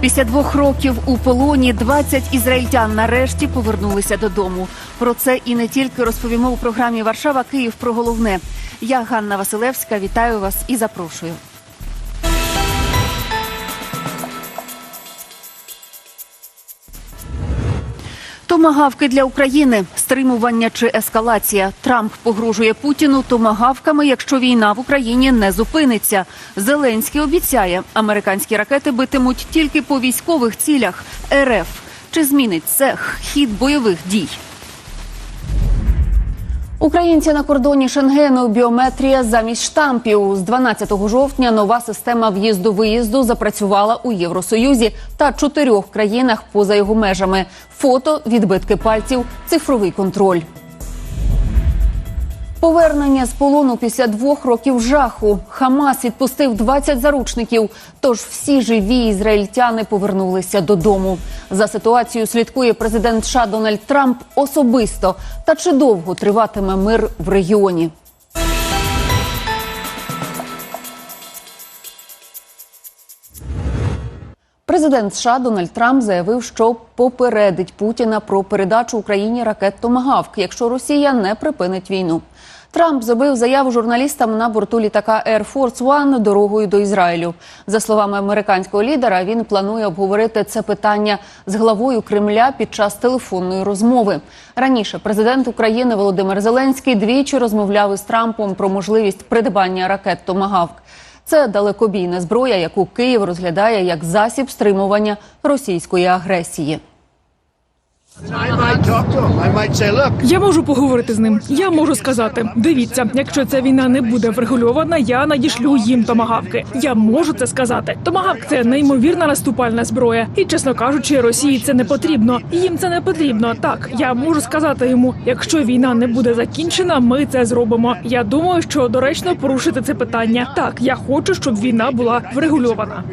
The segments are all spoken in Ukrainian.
Після двох років у полоні 20 ізраїльтян нарешті повернулися додому. Про це і не тільки розповімо у програмі Варшава Київ про головне. Я Ганна Василевська. Вітаю вас і запрошую. Томагавки для України стримування чи ескалація. Трамп погрожує Путіну томагавками, якщо війна в Україні не зупиниться. Зеленський обіцяє, американські ракети битимуть тільки по військових цілях РФ. Чи змінить це хід бойових дій? Українці на кордоні Шенгену біометрія замість штампів. З 12 жовтня нова система в'їзду-виїзду запрацювала у Євросоюзі та чотирьох країнах поза його межами. Фото, відбитки пальців, цифровий контроль. Повернення з полону після двох років жаху. Хамас відпустив 20 заручників. Тож всі живі ізраїльтяни повернулися додому. За ситуацією слідкує президент США Дональд Трамп особисто. Та чи довго триватиме мир в регіоні? Президент США Дональд Трамп заявив, що попередить Путіна про передачу Україні ракет Томагавк, якщо Росія не припинить війну. Трамп зробив заяву журналістам на борту літака Air Force One дорогою до Ізраїлю. За словами американського лідера, він планує обговорити це питання з главою Кремля під час телефонної розмови. Раніше президент України Володимир Зеленський двічі розмовляв із Трампом про можливість придбання ракет Томагавк. Це далекобійна зброя, яку Київ розглядає як засіб стримування російської агресії. Я можу поговорити з ним. Я можу сказати: дивіться, якщо ця війна не буде врегульована, я надішлю їм томагавки. Я можу це сказати. Томагавк це неймовірна наступальна зброя, і чесно кажучи, Росії це не потрібно. Їм це не потрібно. Так я можу сказати йому, якщо війна не буде закінчена, ми це зробимо. Я думаю, що доречно порушити це питання. Так, я хочу, щоб війна була врегульована.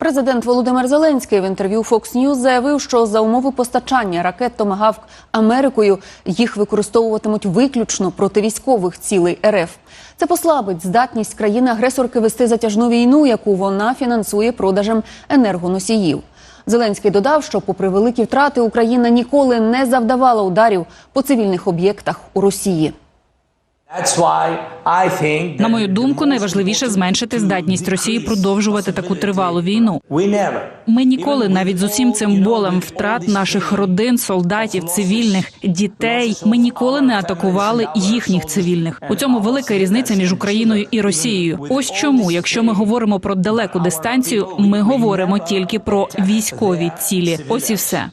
Президент Володимир Зеленський в інтерв'ю Fox News заявив, що за умови постачання ракет Томагавк Америкою їх використовуватимуть виключно проти військових цілей РФ. Це послабить здатність країни-агресорки вести затяжну війну, яку вона фінансує продажем енергоносіїв. Зеленський додав, що, попри великі втрати, Україна ніколи не завдавала ударів по цивільних об'єктах у Росії. На мою думку, найважливіше зменшити здатність Росії продовжувати таку тривалу війну. Ми ніколи, навіть з усім цим болем втрат наших родин, солдатів, цивільних, дітей, ми ніколи не атакували їхніх цивільних. У цьому велика різниця між Україною і Росією. Ось чому, якщо ми говоримо про далеку дистанцію, ми говоримо тільки про військові цілі. Ось і все.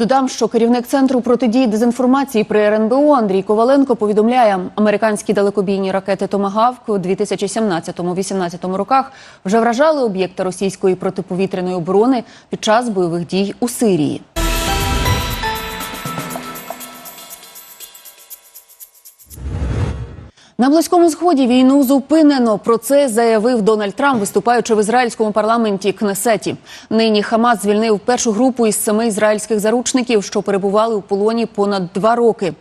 Додам, що керівник центру протидії дезінформації при РНБО Андрій Коваленко повідомляє, американські далекобійні ракети Томагавк у 2017-18 роках вже вражали об'єкти російської протиповітряної оборони під час бойових дій у Сирії. На близькому сході війну зупинено. Про це заявив Дональд Трамп, виступаючи в ізраїльському парламенті Кнесеті. Нині Хамас звільнив першу групу із семи ізраїльських заручників, що перебували у полоні понад два роки.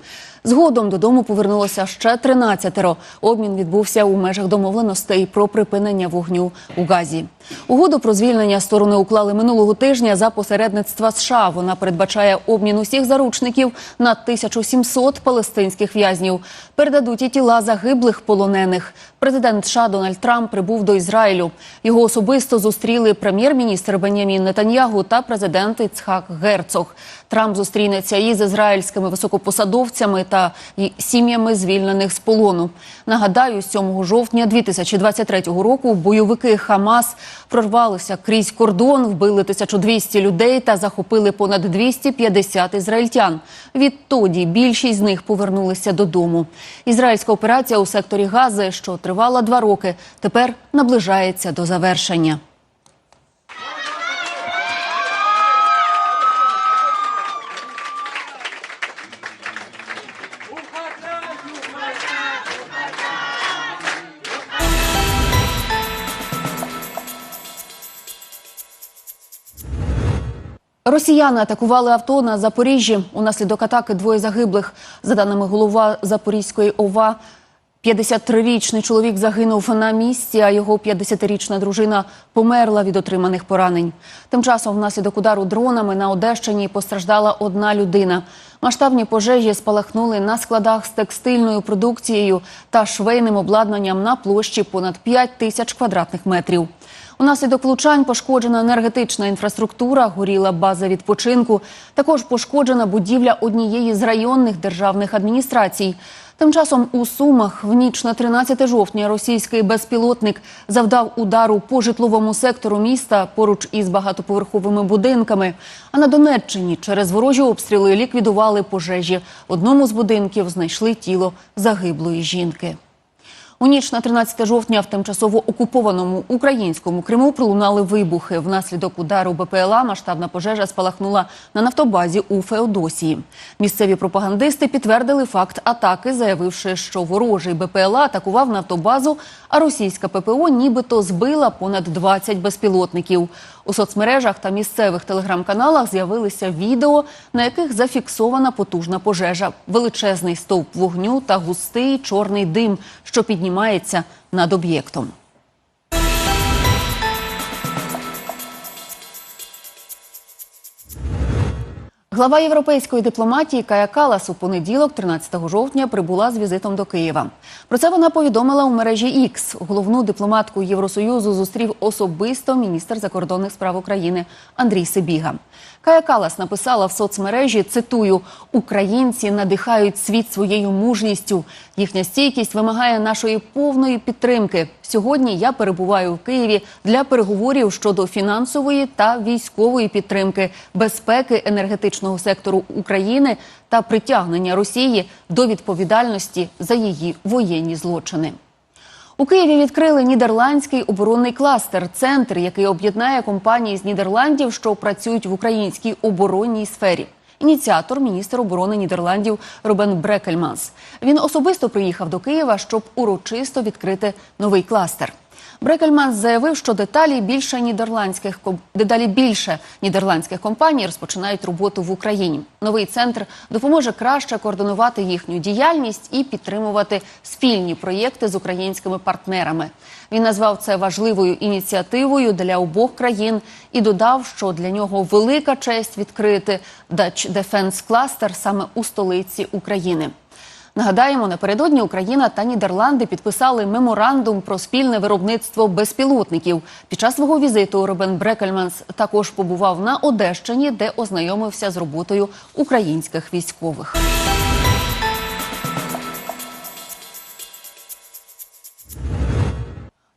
Згодом додому повернулося ще 13-ро. Обмін відбувся у межах домовленостей про припинення вогню у Газі. Угоду про звільнення сторони уклали минулого тижня за посередництва США. Вона передбачає обмін усіх заручників на 1700 палестинських в'язнів. Передадуть і тіла загиблих полонених. Президент США Дональд Трамп прибув до Ізраїлю. Його особисто зустріли прем'єр-міністр Бенямін Нетаньягу та президент Іцхак Герцог. Трамп зустрінеться із ізраїльськими високопосадовцями та сім'ями звільнених з полону. Нагадаю, 7 жовтня 2023 року бойовики Хамас прорвалися крізь кордон, вбили 1200 людей та захопили понад 250 ізраїльтян. Відтоді більшість з них повернулися додому. Ізраїльська операція у секторі Гази, що тривала два роки, тепер наближається до завершення. Росіяни атакували авто на Запоріжжі. Унаслідок атаки двоє загиблих. За даними голова Запорізької ОВА 53-річний чоловік загинув на місці, а його 50-річна дружина померла від отриманих поранень. Тим часом внаслідок удару дронами на Одещині постраждала одна людина. Масштабні пожежі спалахнули на складах з текстильною продукцією та швейним обладнанням на площі понад 5 тисяч квадратних метрів. Унаслідок влучань пошкоджена енергетична інфраструктура, горіла база відпочинку. Також пошкоджена будівля однієї з районних державних адміністрацій. Тим часом у Сумах в ніч на 13 жовтня російський безпілотник завдав удару по житловому сектору міста поруч із багатоповерховими будинками. А на Донеччині через ворожі обстріли ліквідували пожежі. Одному з будинків знайшли тіло загиблої жінки. У ніч на 13 жовтня в тимчасово окупованому українському Криму пролунали вибухи. Внаслідок удару БПЛА масштабна пожежа спалахнула на нафтобазі у Феодосії. Місцеві пропагандисти підтвердили факт атаки, заявивши, що ворожий БПЛА атакував нафтобазу, а російська ППО нібито збила понад 20 безпілотників. У соцмережах та місцевих телеграм-каналах з'явилися відео, на яких зафіксована потужна пожежа, величезний стовп вогню та густий чорний дим, що піднімається над об'єктом. Глава європейської дипломатії Кая Калас у понеділок, 13 жовтня, прибула з візитом до Києва. Про це вона повідомила у мережі X. Головну дипломатку Євросоюзу зустрів особисто міністр закордонних справ України Андрій Сибіга. Кая Калас написала в соцмережі: цитую: Українці надихають світ своєю мужністю. Їхня стійкість вимагає нашої повної підтримки. Сьогодні я перебуваю в Києві для переговорів щодо фінансової та військової підтримки, безпеки енергетичного сектору України та притягнення Росії до відповідальності за її воєнні злочини. У Києві відкрили нідерландський оборонний кластер, центр, який об'єднає компанії з Нідерландів, що працюють в українській оборонній сфері. Ініціатор міністр оборони Нідерландів Робен Брекельманс. Він особисто приїхав до Києва, щоб урочисто відкрити новий кластер. Брекельманс заявив, що деталі більше нідерландських дедалі більше нідерландських компаній розпочинають роботу в Україні. Новий центр допоможе краще координувати їхню діяльність і підтримувати спільні проєкти з українськими партнерами. Він назвав це важливою ініціативою для обох країн і додав, що для нього велика честь відкрити Dutch Defense Cluster саме у столиці України. Нагадаємо, напередодні Україна та Нідерланди підписали меморандум про спільне виробництво безпілотників. Під час свого візиту Робен Брекельманс також побував на Одещині, де ознайомився з роботою українських військових. –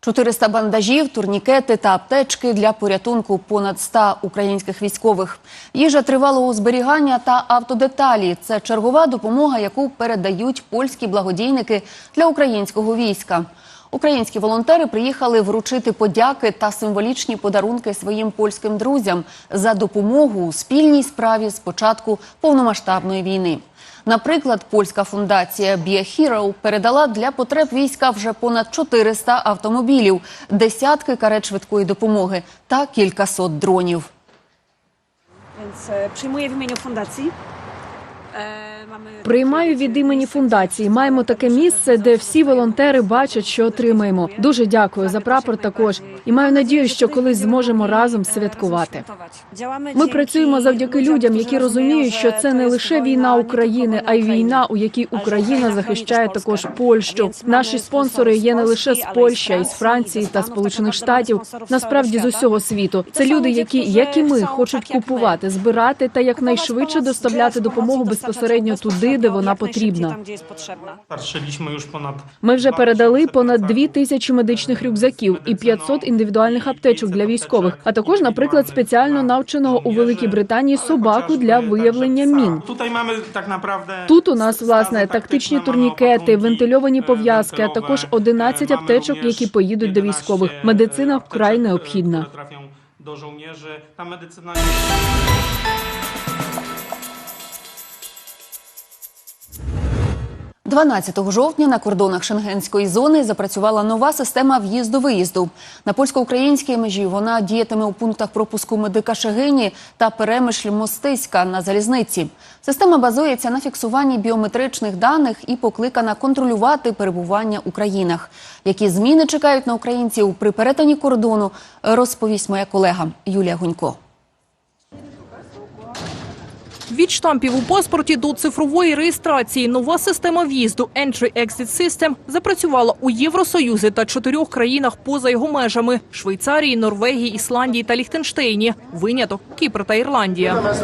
400 бандажів, турнікети та аптечки для порятунку понад 100 українських військових. Їжа тривалого зберігання та автодеталі це чергова допомога, яку передають польські благодійники для українського війська. Українські волонтери приїхали вручити подяки та символічні подарунки своїм польським друзям за допомогу у спільній справі з початку повномасштабної війни. Наприклад, польська фундація BioHero передала для потреб війська вже понад 400 автомобілів, десятки карет швидкої допомоги та кількасот дронів. Więc e, przyjmuję w imieniu fundacji. Приймаю від імені фундації. Маємо таке місце, де всі волонтери бачать, що отримаємо. Дуже дякую за прапор. Також і маю надію, що колись зможемо разом святкувати. Ми працюємо завдяки людям, які розуміють, що це не лише війна України, а й війна, у якій Україна захищає також Польщу. Наші спонсори є не лише з Польщі, а й з Франції та Сполучених Штатів. Насправді з усього світу. Це люди, які, як і ми, хочуть купувати, збирати та якнайшвидше доставляти допомогу безпосередньо туди, де вона потрібна. Ми вже передали понад дві тисячі медичних рюкзаків і 500 індивідуальних аптечок для військових, а також, наприклад, спеціально навченого у Великій Британії собаку для виявлення мін. Тут у нас власне тактичні турнікети, вентильовані e, пов'язки, а також E, 11 аптечок, які поїдуть до військових. Медицина вкрай необхідна. które trafią do żołnierzy. 12 жовтня на кордонах Шенгенської зони запрацювала нова система в'їзду-виїзду. На польсько-українській межі вона діятиме у пунктах пропуску медика Шегині та перемишль Мостиська на залізниці. Система базується на фіксуванні біометричних даних і покликана контролювати перебування у країнах. Які зміни чекають на українців при перетині кордону, розповість моя колега Юлія Гунько. Від штампів у паспорті до цифрової реєстрації нова система в'їзду Entry-Exit System запрацювала у Євросоюзі та чотирьох країнах поза його межами – Швейцарії, Норвегії, Ісландії та Ліхтенштейні. Виняток – Кіпр та Ірландія.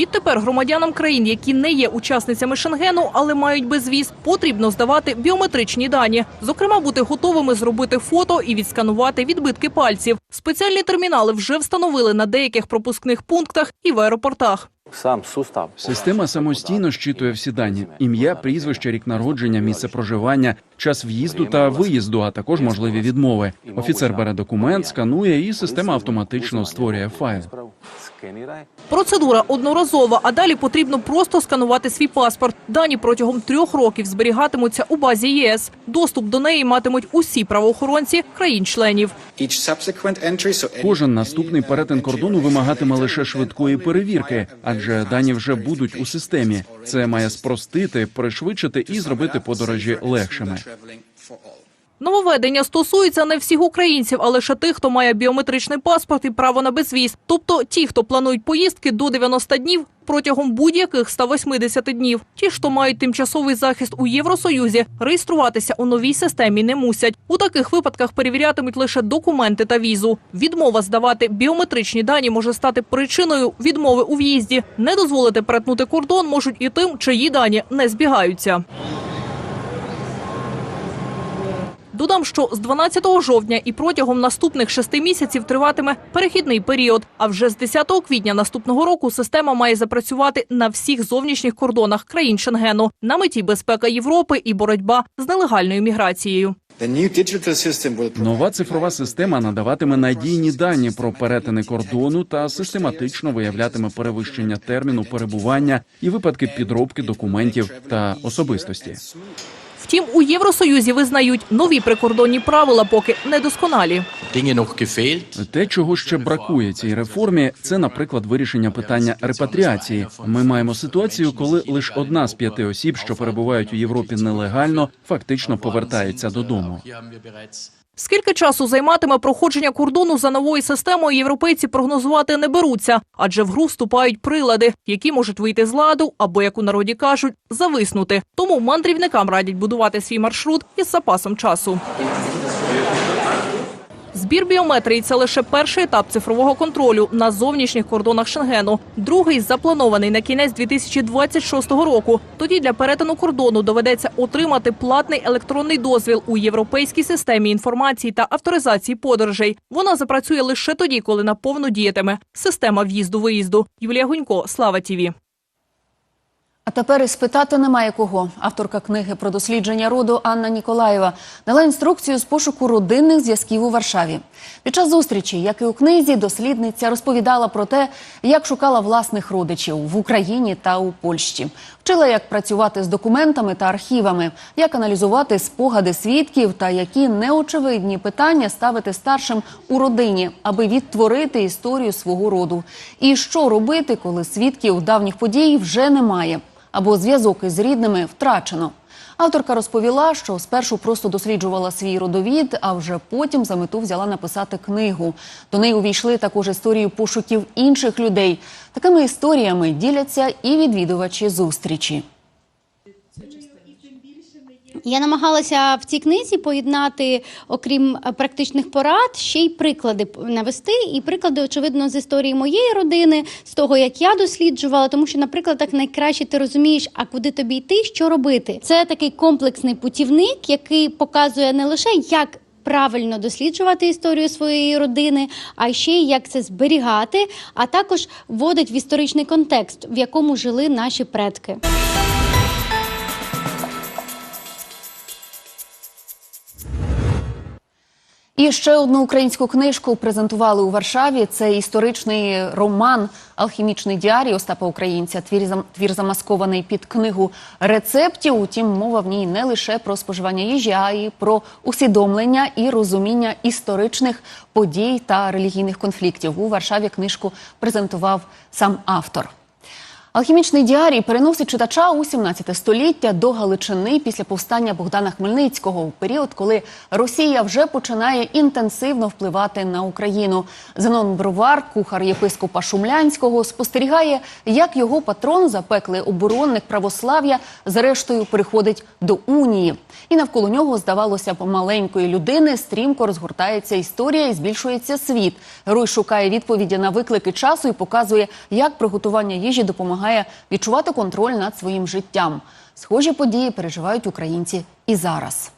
Відтепер громадянам країн, які не є учасницями Шенгену, але мають безвіз, потрібно здавати біометричні дані. Зокрема, бути готовими зробити фото і відсканувати відбитки пальців. Спеціальні термінали вже встановили на деяких пропускних пунктах і в аеропортах. Сам сустав. Система самостійно щитує всі дані: ім'я, прізвище, рік народження, місце проживання, час в'їзду та виїзду, а також можливі відмови. Офіцер бере документ, сканує, і система автоматично створює файл. Процедура одноразова, а далі потрібно просто сканувати свій паспорт. Дані протягом трьох років зберігатимуться у базі ЄС. Доступ до неї матимуть усі правоохоронці країн-членів. Кожен наступний перетин кордону вимагатиме лише швидкої перевірки, адже дані вже будуть у системі. Це має спростити, пришвидшити і зробити подорожі легшими. Нововведення стосується не всіх українців, а лише тих, хто має біометричний паспорт і право на безвіз. Тобто ті, хто планують поїздки до 90 днів протягом будь-яких 180 днів. Ті, хто мають тимчасовий захист у Євросоюзі, реєструватися у новій системі не мусять. У таких випадках перевірятимуть лише документи та візу. Відмова здавати біометричні дані може стати причиною відмови у в'їзді. Не дозволити перетнути кордон можуть і тим, чиї дані не збігаються. Додам, що з 12 жовтня і протягом наступних шести місяців триватиме перехідний період. А вже з 10 квітня наступного року система має запрацювати на всіх зовнішніх кордонах країн Шенгену на меті безпека Європи і боротьба з нелегальною міграцією. Нова цифрова система надаватиме надійні дані про перетини кордону та систематично виявлятиме перевищення терміну перебування і випадки підробки документів та особистості. Втім, у Євросоюзі визнають нові прикордонні правила, поки недосконалі. Те, чого ще бракує цій реформі, це, наприклад, вирішення питання репатріації. Ми маємо ситуацію, коли лише одна з п'яти осіб, що перебувають у Європі нелегально, фактично повертається додому. Скільки часу займатиме проходження кордону за новою системою, європейці прогнозувати не беруться, адже в гру вступають прилади, які можуть вийти з ладу або, як у народі кажуть, зависнути. Тому мандрівникам радять будувати свій маршрут із запасом часу. Збір біометрії це лише перший етап цифрового контролю на зовнішніх кордонах Шенгену. Другий запланований на кінець 2026 року. Тоді для перетину кордону доведеться отримати платний електронний дозвіл у європейській системі інформації та авторизації подорожей. Вона запрацює лише тоді, коли наповну діятиме система в'їзду-виїзду. Юлія Гунько, Слава Тіві. А тепер і спитати немає кого. Авторка книги про дослідження роду Анна Ніколаєва дала інструкцію з пошуку родинних зв'язків у Варшаві. Під час зустрічі, як і у книзі, дослідниця розповідала про те, як шукала власних родичів в Україні та у Польщі. Вчила, як працювати з документами та архівами, як аналізувати спогади свідків та які неочевидні питання ставити старшим у родині, аби відтворити історію свого роду. І що робити, коли свідків давніх подій вже немає або зв'язок із рідними втрачено. Авторка розповіла, що спершу просто досліджувала свій родовід, а вже потім за мету взяла написати книгу. До неї увійшли також історії пошуків інших людей. Такими історіями діляться і відвідувачі зустрічі. Я намагалася в цій книзі поєднати, окрім е, практичних порад, ще й приклади навести. І приклади, очевидно, з історії моєї родини, з того, як я досліджувала, тому що, наприклад, так найкраще ти розумієш, а куди тобі йти, що робити. Це такий комплексний путівник, який показує не лише як. Правильно досліджувати історію своєї родини, а ще й як це зберігати, а також вводить в історичний контекст, в якому жили наші предки. І ще одну українську книжку презентували у Варшаві. Це історичний роман Алхімічний діарій Остапа Українця. Твір, зам- твір замаскований під книгу рецептів. Утім, мова в ній не лише про споживання їжі, а й про усвідомлення і розуміння історичних подій та релігійних конфліктів. У Варшаві книжку презентував сам автор. Алхімічний діарій переносить читача у 17 століття до Галичини після повстання Богдана Хмельницького у період, коли Росія вже починає інтенсивно впливати на Україну. Зенон Бровар, кухар єпископа Шумлянського, спостерігає, як його патрон, запеклий оборонник православ'я, зрештою переходить до унії. І навколо нього, здавалося б, маленької людини стрімко розгортається історія і збільшується світ. Герой шукає відповіді на виклики часу і показує, як приготування їжі допомагає відчувати контроль над своїм життям. Схожі події переживають українці і зараз.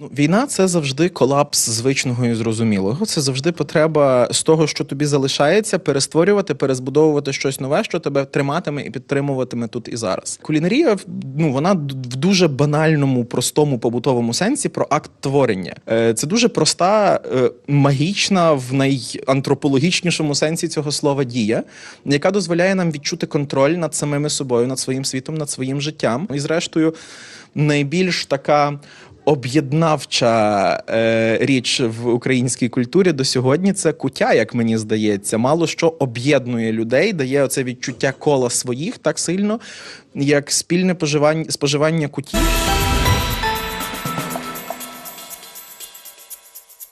Ну, війна це завжди колапс звичного і зрозумілого. Це завжди потреба з того, що тобі залишається, перестворювати, перезбудовувати щось нове, що тебе триматиме і підтримуватиме тут і зараз. Кулінарія ну вона в дуже банальному, простому побутовому сенсі про акт творення. Е, Це дуже проста, е, магічна в найантропологічнішому сенсі цього слова дія, яка дозволяє нам відчути контроль над самими собою, над своїм світом, над своїм життям. І зрештою, найбільш така об'єднавча е, річ в українській культурі до сьогодні це куття, як мені здається. Мало що об'єднує людей, дає оце відчуття кола своїх так сильно, як спільне поживання, споживання кутів.